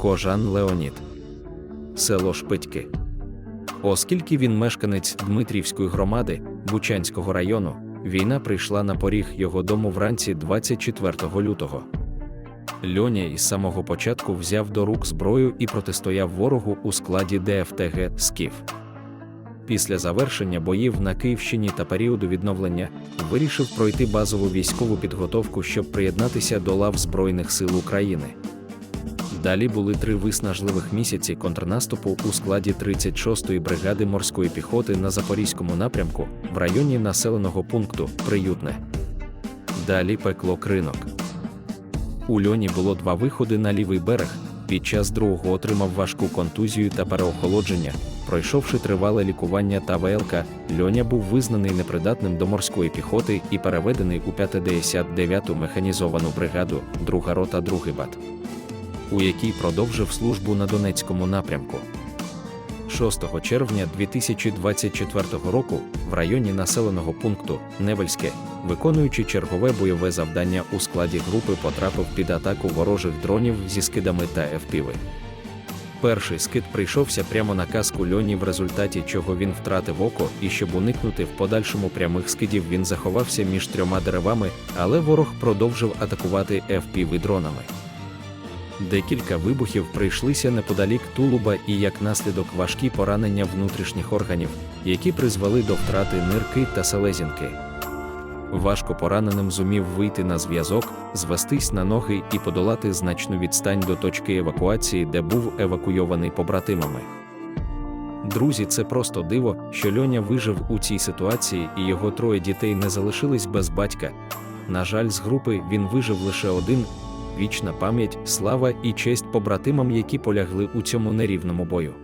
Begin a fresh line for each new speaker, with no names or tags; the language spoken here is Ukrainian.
Кожан Леонід. Село Шпитьки. Оскільки він мешканець Дмитрівської громади Бучанського району, війна прийшла на поріг його дому вранці 24 лютого. Льоня із самого початку взяв до рук зброю і протистояв ворогу у складі ДФТГ Скіф. Після завершення боїв на Київщині та періоду відновлення вирішив пройти базову військову підготовку, щоб приєднатися до лав Збройних сил України. Далі були три виснажливих місяці контрнаступу у складі 36-ї бригади морської піхоти на Запорізькому напрямку в районі населеного пункту Приютне. Далі пекло кринок. У льоні було два виходи на лівий берег. Під час другого отримав важку контузію та переохолодження. Пройшовши тривале лікування та ВЛК, льоня був визнаний непридатним до морської піхоти і переведений у 59-ту механізовану бригаду, друга рота, другий бат, у якій продовжив службу на Донецькому напрямку. 6 червня 2024 року в районі населеного пункту Невельське, виконуючи чергове бойове завдання у складі групи, потрапив під атаку ворожих дронів зі скидами та FPV. Перший скид прийшовся прямо на каску льоні, в результаті чого він втратив око, і щоб уникнути в подальшому прямих скидів, він заховався між трьома деревами, але ворог продовжив атакувати FPV дронами. Декілька вибухів прийшлися неподалік тулуба і як наслідок важкі поранення внутрішніх органів, які призвели до втрати нирки та селезінки. Важко пораненим зумів вийти на зв'язок, звестись на ноги і подолати значну відстань до точки евакуації, де був евакуйований побратимами. Друзі, це просто диво, що Льоня вижив у цій ситуації і його троє дітей не залишились без батька. На жаль, з групи він вижив лише один. Вічна пам'ять, слава і честь побратимам, які полягли у цьому нерівному бою.